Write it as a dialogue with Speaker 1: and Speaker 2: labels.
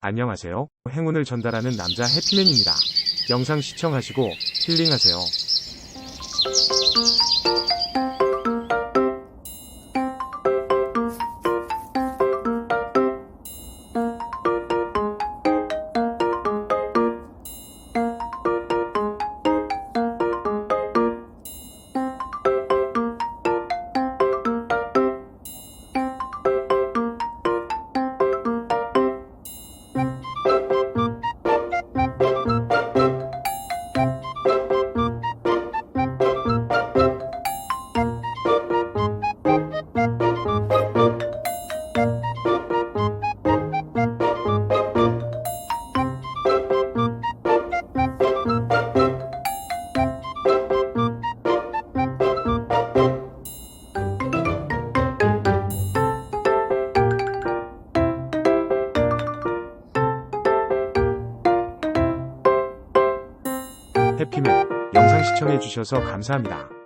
Speaker 1: 안녕하세요. 행운을 전달하는 남자 해피맨입니다. 영상 시청하시고 힐링하세요. 해피맨 영상 시청해주셔서 감사합니다.